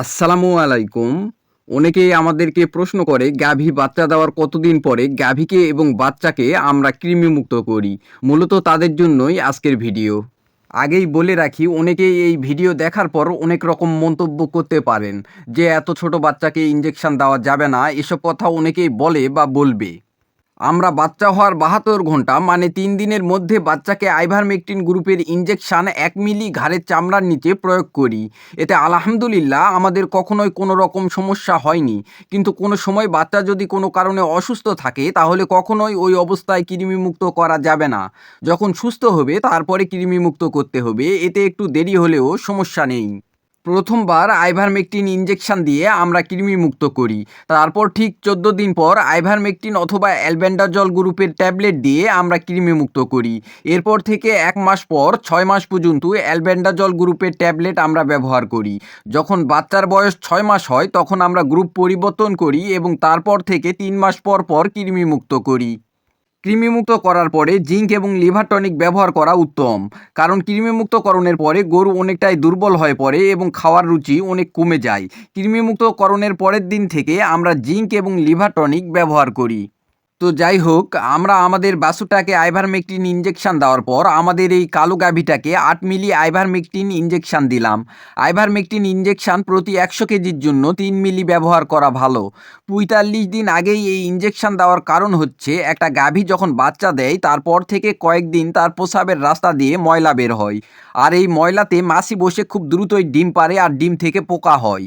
আসসালামু আলাইকুম। অনেকেই আমাদেরকে প্রশ্ন করে, গাভী বাচ্চা দেওয়ার কতদিন পরে গাভীকে এবং বাচ্চাকে আমরা কৃমিমুক্ত করি? মূলত তাদের জন্যই আজকের ভিডিও। আগেই বলে রাখি, অনেকেই এই ভিডিও দেখার পর অনেক রকম মন্তব্য করতে পারেন যে, এত ছোট বাচ্চাকে ইঞ্জেকশন দেওয়া যাবে না? এসব কথা অনেকেই বলে বা বলবে। আমরা বাচ্চা হওয়ার বাহাত্তর ঘণ্টা মানে তিন দিনের মধ্যে বাচ্চাকে আইভারমেকটিন গ্রুপের ইঞ্জেকশন এক মিলি ঘাড়ের চামড়ার নিচে প্রয়োগ করি। এতে আলহামদুলিল্লাহ আমাদের কখনোই কোনো রকম সমস্যা হয়নি। কিন্তু কোনো সময় বাচ্চা যদি কোনো কারণে অসুস্থ থাকে, তাহলে কখনোই ওই অবস্থায় কৃমিমুক্ত করা যাবে না। যখন সুস্থ হবে, তারপরে কৃমিমুক্ত করতে হবে। এতে একটু দেরি হলেও সমস্যা নেই। প্রথমবার আইভারমেকটিন ইঞ্জেকশন দিয়ে আমরা কৃমিমুক্ত করি। তারপর ঠিক চোদ্দ দিন পর আইভারমেকটিন অথবা অ্যালবেন্ডাজল গ্রুপের ট্যাবলেট দিয়ে আমরা কৃমিমুক্ত করি। এরপর থেকে এক মাস পর ছয় মাস পর্যন্ত অ্যালবেন্ডাজল গ্রুপের ট্যাবলেট আমরা ব্যবহার করি। যখন বাচ্চার বয়স ছয় মাস হয়, তখন আমরা গ্রুপ পরিবর্তন করি এবং তারপর থেকে তিন মাস পর পর কৃমিমুক্ত করি। কৃমিমুক্ত করার পরে জিঙ্ক এবং লিভার টনিক ব্যবহার করা উত্তম। কারণ কৃমিমুক্তকরণের পরে গরু অনেকটাই দুর্বল হয়ে পড়ে এবং খাওয়ার রুচি অনেক কমে যায়। কৃমিমুক্তকরণের পরের দিন থেকে আমরা জিঙ্ক এবং লিভার টনিক ব্যবহার করি। তো যাই হোক, আমরা আমাদের বাসুটাকে আইভারমেকটিন ইঞ্জেকশন দেওয়ার পর আমাদের এই কালো গাভীটাকে আট মিলি আইভারমেকটিন ইঞ্জেকশন দিলাম। আইভারমেকটিন ইঞ্জেকশন প্রতি একশো কেজির জন্য তিন মিলি ব্যবহার করা ভালো। পঁয়তাল্লিশ দিন আগেই এই ইঞ্জেকশন দেওয়ার কারণ হচ্ছে, একটা গাভী যখন বাচ্চা দেয়, তারপর থেকে কয়েকদিন তার প্রসাবের রাস্তা দিয়ে ময়লা বের হয়। আর এই ময়লাতে মাছি বসে খুব দ্রুতই ডিম পারে আর ডিম থেকে পোকা হয়।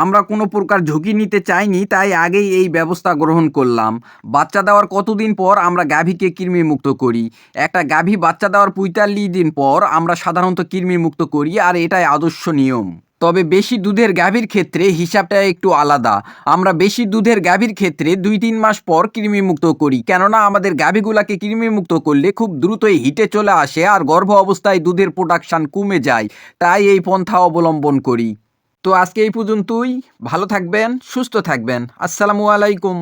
আমরা কোনো প্রকার ঝুঁকি নিতে চাইনি, তাই আগেই এই ব্যবস্থা গ্রহণ করলাম। বাচ্চা দেওয়ার কতদিন পর আমরা গাভীকে কৃমিমুক্ত করি? একটা গাভী বাচ্চা দেওয়ার পঁয়তাল্লিশ দিন পর আমরা সাধারণত কৃমিমুক্ত করি, আর এটাই আদর্শ নিয়ম। তবে বেশি দুধের গাভীর ক্ষেত্রে হিসাবটা একটু আলাদা। আমরা বেশি দুধের গাভীর ক্ষেত্রে দুই তিন মাস পর কৃমিমুক্ত করি, কেননা আমাদের গাভীগুলাকে কৃমিমুক্ত করলে খুব দ্রুতই হিটে চলে আসে আর গর্ভ অবস্থায় দুধের প্রোডাকশান কমে যায়, তাই এই পন্থা অবলম্বন করি। তো আজকে এই পর্যন্তই। ভালো থাকবেন সুস্থ থাকবেন। আসসালামু আলাইকুম।